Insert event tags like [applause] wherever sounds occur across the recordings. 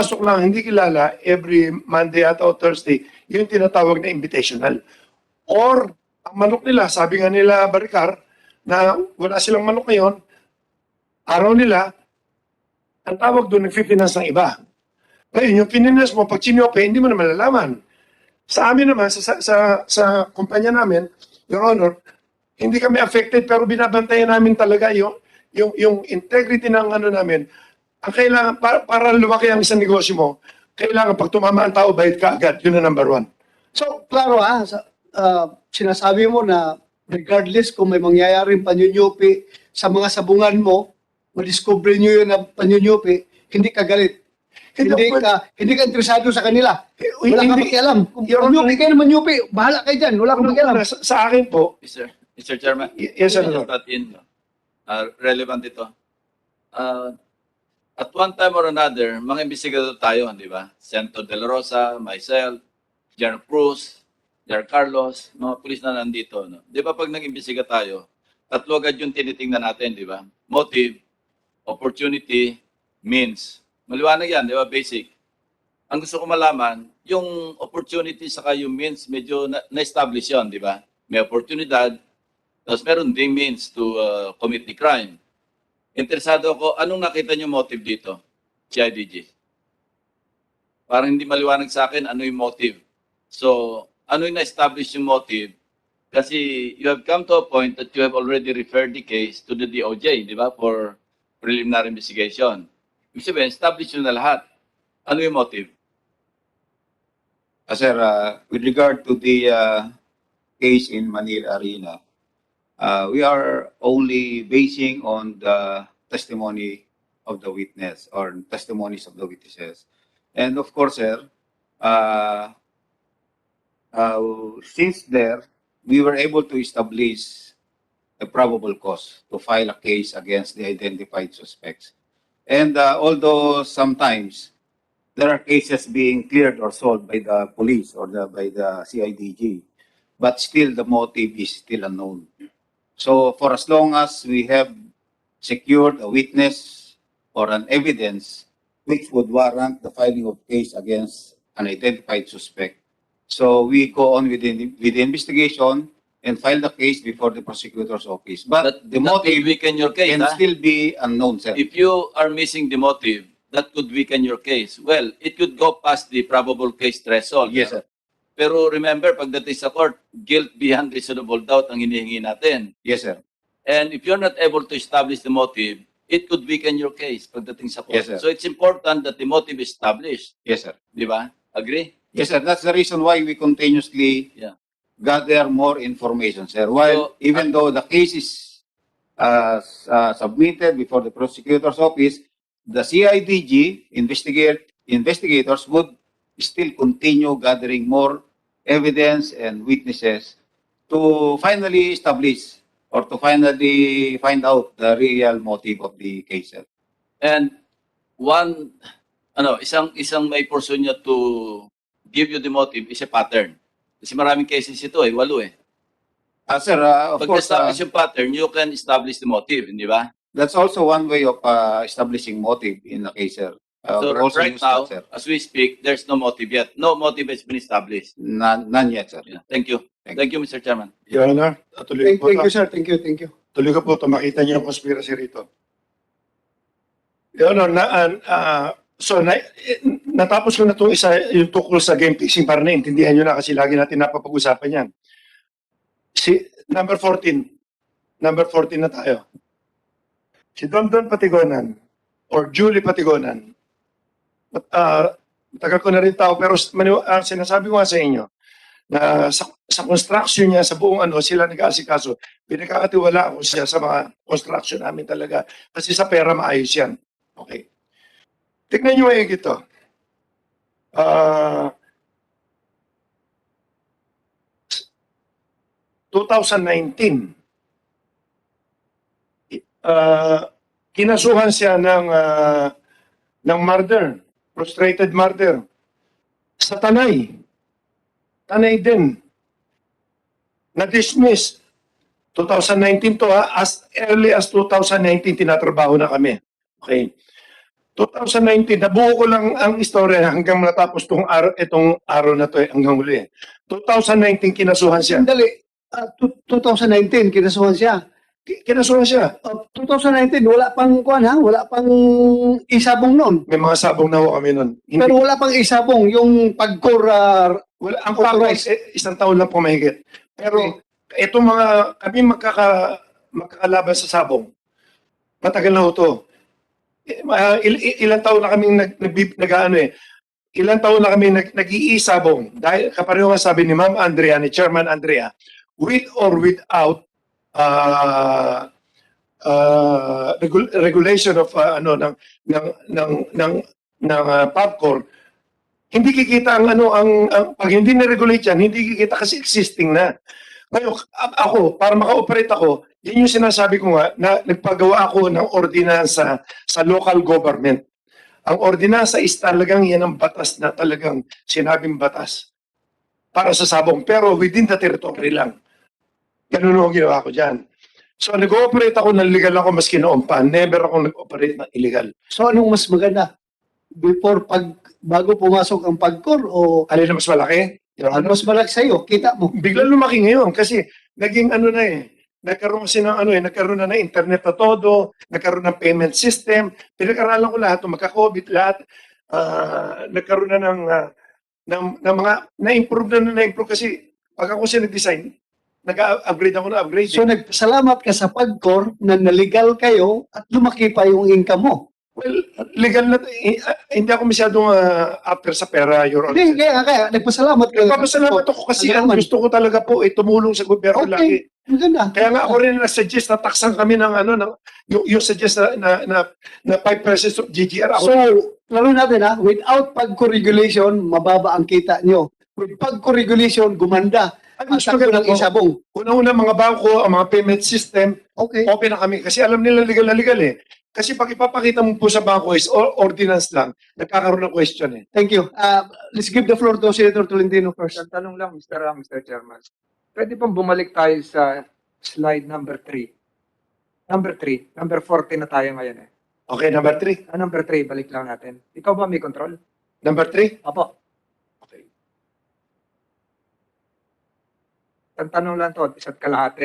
pumapasok lang, hindi kilala, every Monday at o Thursday, yun yung tinatawag na invitational. Or, ang manok nila, sabi nga nila, Baricar, na wala silang manok ngayon, araw nila, ang tawag doon, nag-finance ng iba. Ngayon, yung finance mo, pag sinyope, hindi mo na malalaman. Sa amin naman, sa, sa, sa, sa kumpanya namin, Your Honor, hindi kami affected pero binabantayan namin talaga yung, yung, yung integrity ng ano namin. Ang kailangan, para, para lumaki ang isang negosyo mo, kailangan pag tumama ang tao, bayad ka agad. Yun ang number one. So, klaro ah, sa, ah, sinasabi mo na regardless kung may mangyayaring panyunyupi sa mga sabungan mo, madiscover nyo yun na panyunyupi, hindi ka galit. Hindi Hindi, ka hindi ka interesado sa kanila. Wala ka Hindi- makialam. Kung panyupi kayo naman nyupi, bahala kayo dyan. Wala ka makialam. Sa, sa akin po, Mr. Mr. Chairman. Yes, Senator. add in, uh, relevant ito. Uh, at one time or another, mga investigador tayo, di ba? Senator De Rosa, myself, General Cruz, General Carlos, mga pulis na nandito. No? Di ba pag nag-imbestiga tayo, tatlo agad yung tinitingnan natin, di ba? Motive, opportunity, means. Maliwanag yan, di ba? Basic. Ang gusto ko malaman, yung opportunity saka yung means, medyo na- na-establish yun, di ba? May oportunidad, tapos meron ding means to uh, commit the crime. Interesado ako, anong nakita niyo motive dito? CIDG. Parang hindi maliwanag sa akin ano yung motive. So, ano yung na-establish yung motive? Kasi you have come to a point that you have already referred the case to the DOJ, di ba? For preliminary investigation. Ibig sabihin, establish nyo na lahat. Ano yung motive? Uh, Sir, uh, with regard to the uh, case in Manila Arena, uh, we are only basing on the testimony of the witness or testimonies of the witnesses. And of course, sir, uh, uh, since there, we were able to establish a probable cause to file a case against the identified suspects. And uh, although sometimes there are cases being cleared or solved by the police or the, by the CIDG, but still the motive is still unknown. So for as long as we have secured a witness or an evidence which would warrant the filing of case against an identified suspect, so we go on with the, with the investigation and file the case before the prosecutor's office. But That, the that motive could weaken your case, can ha? still be unknown, sir. If you are missing the motive, that could weaken your case. Well, it could go past the probable case threshold. Yes, sir. Pero remember, pagdating sa court, guilt beyond reasonable doubt ang hinihingi natin. Yes, sir. And if you're not able to establish the motive, it could weaken your case pagdating sa court. Yes, sir. So it's important that the motive is established. Yes, sir. Di ba? Agree? Yes, sir. That's the reason why we continuously Yeah. gather more information, sir. While So, even though the case is uh, uh, submitted before the prosecutor's office, the CIDG investigate investigators would still continue gathering more evidence and witnesses to finally establish or to finally find out the real motive of the case. And one, ano, isang isang may person niya to give you the motive is a pattern. Kasi maraming cases ito eh, walo eh. Uh, sir, uh, of Pag course, uh, establish yung pattern, you can establish the motive, hindi ba? That's also one way of uh, establishing motive in a case, sir. Uh, So also right now, that, sir. as we speak, there's no motive yet. No motive has been established. None, none yet, sir. Yeah. Thank you. Thank Thank you, Mr. Chairman. Your Honor, tuloy Thank, ko thank po you, sir. Thank you, thank you. Tuloy ko po ito, makita niyo yung conspiracy rito. Your Honor, na, ah, so na, eh, natapos ko na itong isa, yung tukol sa game fixing para naintindihan niyo na kasi lagi natin napapag-usapan yan. Si, number 14. Number 14 na tayo. Si Don Don Patigonan or Julie Patigonan. Uh, tagal ko na rin tao pero ang sinasabi ko nga sa inyo na sa, sa construction niya sa buong ano sila nag-aasikaso pinagkakatiwala ko siya sa mga construction namin talaga. Kasi sa pera maayos yan. Okay. Tignan nyo yung ito. Ah, 2019. Ah, kinasuhan siya ng ah, ng murder, frustrated murder. Sa Tanay. Tanay din. Na-dismiss 2019 to ha, as early as 2019 tinatrabaho na kami. Okay. 2019, nabuo ko lang ang istorya hanggang natapos tong araw, itong araw na to eh, hanggang huli. 2019, kinasuhan siya. Sandali, ah, tu- 2019, kinasuhan siya. Ki- Kinasuhan siya. Uh, 2019, wala pang kuan ha, wala pang isabong noon. May mga sabong na ho kami nun. Hindi, Pero wala pang isabong, yung pagkor, ah, wala, ang progress, eh, isang taon lang po mahigit. Pero itong mga, kami magkaka, magkakalaban sa sabong. Matagal na ho to. Eh, ma- il- il- ilang taon na kaming nag, nag, nag, ano eh, ilang taon na kami nag, nag-iisabong. Dahil kapareho nga sabi ni Ma'am Andrea, ni Chairman Andrea, with or without uh, uh, regul- regulation of uh, ano ng ng ng ng ng uh, PABCOR, hindi kikita ang ano ang, ang pag hindi na-regulate yan, hindi kikita kasi existing na. Ngayon, ako, para maka-operate ako, yan yung sinasabi ko nga, na nagpagawa ako ng ordinansa sa local government. Ang ordinansa is talagang yan ang batas na talagang sinabing batas para sa sabong. Pero within the territory lang. Ganun ang ginawa ko dyan. So nag-ooperate ako ng legal ako maski noon pa. Never ako nag-operate ng illegal. so anong mas maganda? Before pag, bago pumasok ang pagkor o Alin na mas malaki? Your ano Honor? mas malaki sa'yo, kita mo. [laughs] bigla lumaki ngayon kasi naging ano na eh. Nagkaroon kasi ng ano eh, nagkaroon na ng internet na todo, nagkaroon ng payment system. Pinag-aralan ko lahat, magka-COVID lahat. Ah, nagkaroon na ng, ah, ng, ng mga, na-improve na na na-improve kasi pag ako siya nag-design, nag-upgrade ako na upgrade. So nagpasalamat ka sa pagkor na nalegal kayo at lumaki pa yung income mo. well, legal na, eh, ah, hindi ako masyadong ah, after sa pera, Your Honor. Hindi, kaya, kaya nagpasalamat ka. Nagpapasalamat ako kasi ang Alaman. gusto ko talaga po ay tumulong sa gobyerno Okay. lagi. Maganda. Kaya nga ako rin nag-suggest na taksan kami ng ano, ng, yung, yung suggest na, na, na, na 5 pesos of GGR. Ako, So, lalo natin ha, without pagko-regulation, mababa ang kita nyo. With pagko-regulation, gumanda. Ay, Ang mas takbo maganda ng po. isabong. Una-una mga bangko, ang mga payment system, Okay. open na kami. Kasi alam nila legal na legal eh. Kasi pag ipapakita mo po sa bangko is or- ordinance lang, nagkakaroon ng question eh. Thank you. Uh, let's give the floor to Senator Tolentino first. Isang tanong lang, Mr. ah, Mr. Chairman. Pwede pong bumalik tayo sa slide number 3. Number 3. Number 40 na tayo ngayon eh. Okay, number three. Ah, number 3, balik lang natin. Ikaw ba may control? Number three? Apo. Okay. Ang tanong lang to, isa't kalahati.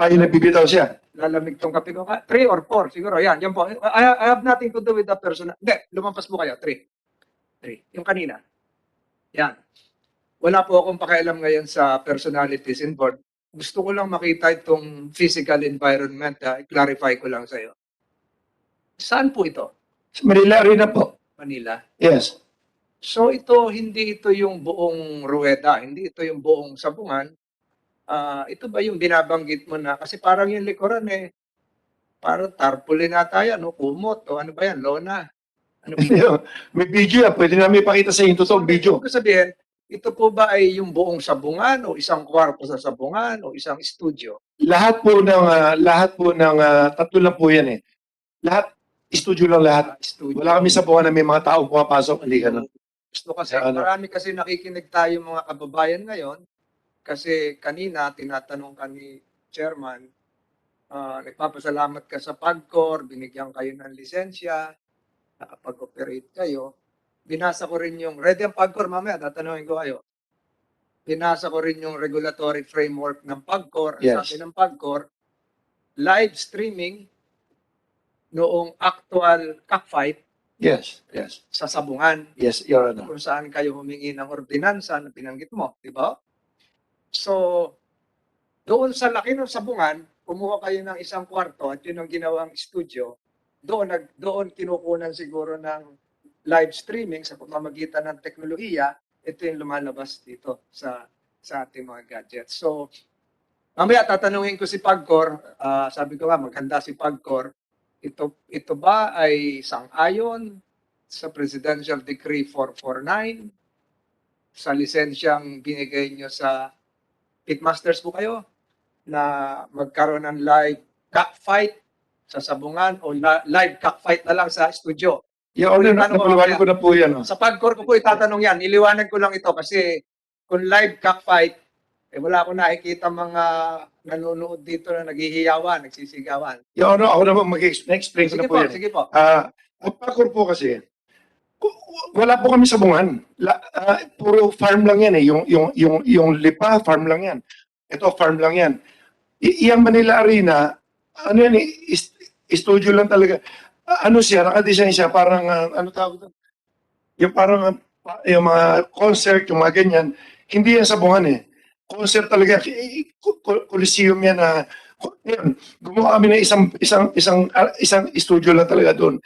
Ay, nagbibitaw siya. Lalamig tong kape ko. 3 or 4, siguro. Yan, yan po. I, I have nothing to do with the person. Hindi, lumampas po kayo. 3. 3. Yung kanina. Yan. Wala po akong pakialam ngayon sa personalities involved. Gusto ko lang makita itong physical environment. Ha? I-clarify ko lang sa'yo. Saan po ito? Sa Manila rin na po. Manila. Yes. So ito, hindi ito yung buong rueda, hindi ito yung buong sabungan. Ah, ito ba yung binabanggit mo na? Kasi parang yung likuran eh, parang tarpaulin na tayo, no? kumot, o ano ba yan, lona. Ano ba yan? [laughs] May video yan. Pwede namin ipakita sa inyo totoong video. Ko sabihin, ito po ba ay yung buong sabungan o isang kwarto sa sabungan o isang studio? Lahat po ng, ah, lahat po ng, ah, tatlo lang po yan eh. Lahat, studio lang lahat. Ah, studio. Wala kami sa buwan na may mga tao pumapasok. Hindi ganun. Gusto kasi, Ano? marami kasi nakikinig tayo mga kababayan ngayon. Kasi kanina, tinatanong ka ni Chairman, ah, nagpapasalamat ka sa PAGCOR, binigyan kayo ng lisensya, nakapag-operate kayo. Binasa ko rin yung, ready ang PAGCOR mamaya, tatanungin ko kayo. Binasa ko rin yung regulatory framework ng PAGCOR. Yes. Sabi ng PAGCOR, live streaming noong actual cockfight Yes, yes, sa sabungan yes, Your Honor. kung saan kayo humingi ng ordinansa na pinanggit mo, di ba? So, doon sa laki ng sabungan, kumuha kayo ng isang kwarto at yun ang ginawang studio, doon, nag, doon kinukunan siguro ng live streaming sa pamamagitan ng teknolohiya, ito yung lumalabas dito sa sa ating mga gadgets. So, mamaya tatanungin ko si Pagcor, ah, sabi ko nga maganda si Pagcor, ito ito ba ay sang-ayon sa Presidential Decree 449 sa lisensyang binigay nyo sa Pitmasters po kayo na magkaroon ng live cockfight sa sabungan o live cockfight na lang sa studio. Your Honor, Ano po, napalawanan ko na po yan. oh. Sa pagkor ko po itatanong yan. Iliwanag ko lang ito kasi kung live cockfight, eh wala akong nakikita mga nanonood dito na naghihiyawan, nagsisigawan. Your Honor, ako naman mag-explain ko na po po, yan. eh. sige po. Ah, Ang Pacor po kasi, wala po kami sabungan. La, ah, puro farm lang yan eh. Yung, yung, yung, yung lipa, farm lang yan. Ito, farm lang yan. I- iyang Manila Arena, ano yan eh, studio lang talaga. Ah, ano siya, nakadesign siya, parang, ah, ano tawag doon? Yung parang, pa- yung mga concert, yung mga ganyan, hindi yan sabungan eh. Concert talaga, co- co- coliseum yan na, yun, gumawa kami ng isang, isang, isang, ah, isang studio lang talaga doon.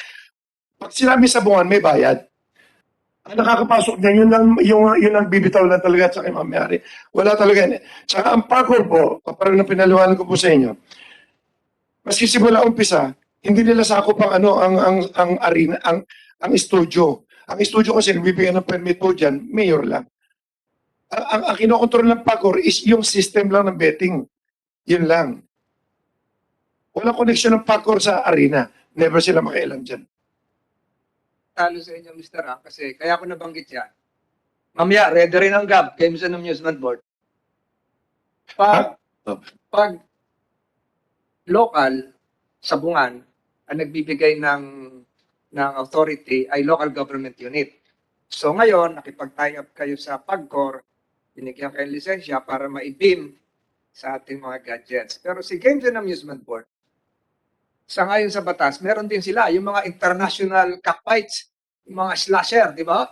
Pag sinabi sabungan, may bayad. Ang nakakapasok niya, yun lang, yung, yun ang bibitaw lang talaga at saka yung mamayari. Wala talaga. yan. Tsaka ang parkour po, parang na pinaliwanag ko po sa inyo, maski simula umpisa, hindi nila sakop ang ano, ang, ang, ang arena, ang, ang studio. Ang studio kasi nagbibigyan ng permit po dyan, mayor lang. Ang, ang, ang kinokontrol ng parkour is yung system lang ng betting. Yun lang. Walang connection ng parkour sa arena. Never sila makialam dyan. Talo sa inyo, Mr. Ang, kasi kaya ko nabanggit yan. Mamaya, ready rin ang GAB, Games and Amusement Board. Pag, Ah, pag local, sabungan, ang nagbibigay ng, ng authority ay local government unit. So ngayon, nakipag-tie up kayo sa PAGCOR, binigyan kayo ng lisensya para ma-beam sa ating mga gadgets. Pero si Games and Amusement Board, sa ngayon sa batas, meron din sila yung mga international cockfights, yung mga slasher, di ba?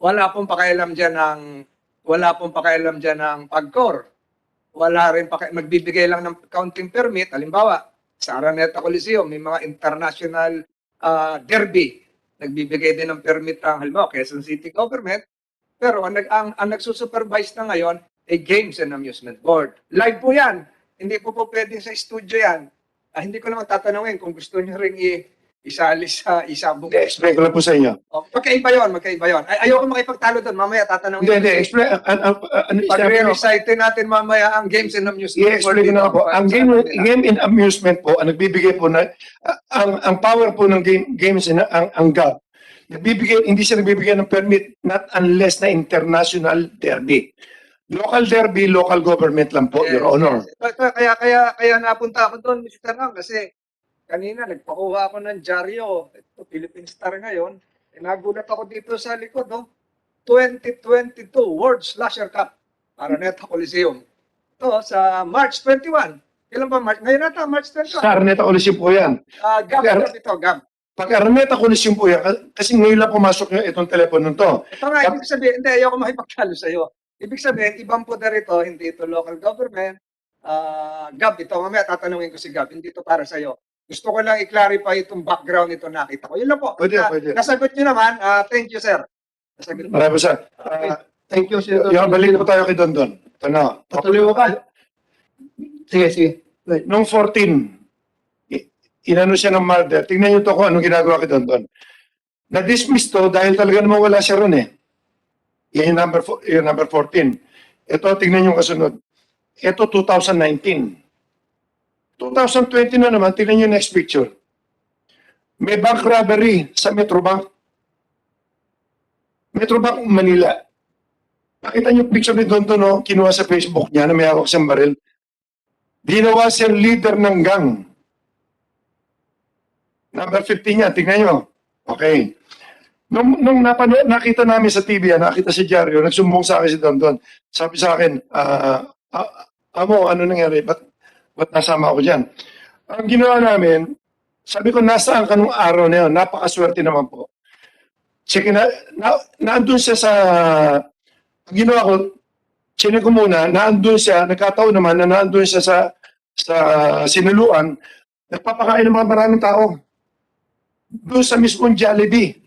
Wala pong pakialam dyan ng wala pong pakialam dyan ng pagkor. Wala rin paki- magbibigay lang ng counting permit. Halimbawa, sa Araneta Coliseum, may mga international ah, derby. Nagbibigay din ng permit ang halimbawa, Quezon City Government. Pero ang, ang, ang nagsusupervise na ngayon ay Games and Amusement Board. Live po yan. Hindi po po pwedeng sa studio yan. Ah, hindi ko naman tatanungin kung gusto niyo ring i- isali sa isabong. Hindi, explain ko lang po sa inyo. Oh, magkaiba yun, magkaiba yun. Ay, ayoko makipagtalo doon. Mamaya tatanungin. Hindi, hindi, explain, an, an, an, ano, Pag sinabi ko, re-recite natin mamaya ang games and amusement. i-explain ko na po. Ang game, game in amusement po, ang nagbibigay po na, ang, ang power po ng game, games in, ang, ang GAB, nagbibigay, hindi siya nagbibigay ng permit not unless na international derby. Local derby, local government lang po, Your Honor. Kaya, kaya, kaya napunta ako doon, Mr. Lang, kasi kanina nagpakuha ako ng dyaryo. Ito, Philippine Star ngayon. Eh, nagulat ako dito sa likod, oh. 2022 World Slasher Cup. Araneta Coliseum. Ito, sa March 21. Kailan ba March? Ngayon nata, March 21. Sa Araneta Coliseum po yan. Ah, Gab, Sir. Gab ito, Gab. Pag Araneta Coliseum po yan, ka- kasi ngayon lang pumasok yung itong telepono to. Ito nga, ibig sabihin, hindi, ayoko makipagtalo sa'yo. Ibig sabihin, ibang poder ito, hindi ito local government. Ah, Gab, ito, mamaya tatanungin ko si Gab, hindi ito para sa'yo. Gusto ko lang i-clarify itong background nito nakita ko. Yun lang po. Pwede, Na- pwede. Nasagot nyo naman, ah, thank you, sir. Nasagot. Maraming sa, uh, Thank you, Senator. yung balik po tayo kay Don Don. Ito na. Patuloy mo ba? Sige, sige. Nung 14, i- inano siya ng murder. Tingnan niyo to kung anong ginagawa kay Don Don. Na-dismiss to dahil talaga naman wala siya ron eh. Yung number, yung number 14. Ito, tingnan niyo yung kasunod. Ito, 2019. 2020 na naman, tingnan niyo yung next picture. May bank robbery sa Metrobank. Metrobank Manila. Nakita niyo picture ni Don Don, no? kinuha sa Facebook niya na may hawak siyang baril. Ginawa siyang leader ng gang. Number 15 niya, tingnan nyo. Okay. Nung, nung napanood, nakita namin sa TV, ah, nakita si Jario, nagsumbong sa akin si Don Don. Sabi sa akin, ah, ah, amo, ano nangyari? Ba't, ba't nasama ako dyan? Ang ginawa namin, sabi ko, nasaan ka nung araw na yun? Napakaswerte naman po. Sige na, na, naandun siya sa, ang ginawa ko, Sino ko muna, naandun siya, nagkataon naman na naandun siya sa sa sinuluan, nagpapakain ng mga maraming tao. Doon sa mismong Jollibee.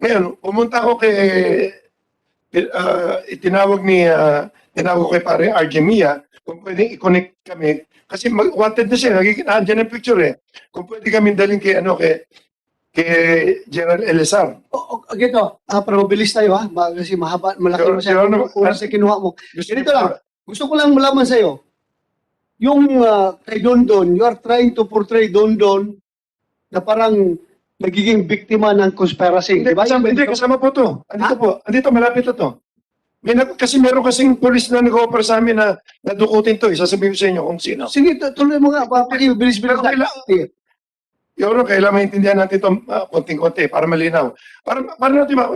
Ngayon, pumunta ako kay, uh, itinawag ni, uh, tinawag ko kay pare RJ Mia, kung pwedeng i-connect kami. Kasi mag- wanted na siya, nagiging andyan ang picture eh. Kung pwede kami daling kay, ano, kay, kay General Elizar. O, o, ganito, ah, para mabilis tayo ha, Ba- kasi mahaba, malaki Sure, masyado no. oras na kinuha mo. Gusto Ganito lang, gusto ko lang malaman sa'yo, yung ah, kay Don Don, you are trying to portray Don Don na parang nagiging biktima ng conspiracy, Hindi, di ba? kasama, hindi, kasama po to. Andito po, andito, malapit na to. May nag- kasi meron kasing polis na nag-offer sa amin na nadukutin to. eh. Sasabihin ko sa inyo kung sino. Sige, tu- tuloy mo nga, pakibilis-bilis Pero na. kaila- Sige. Honor, kailangan maintindihan natin ito ah, konting-konti para malinaw. Para, para natin ma-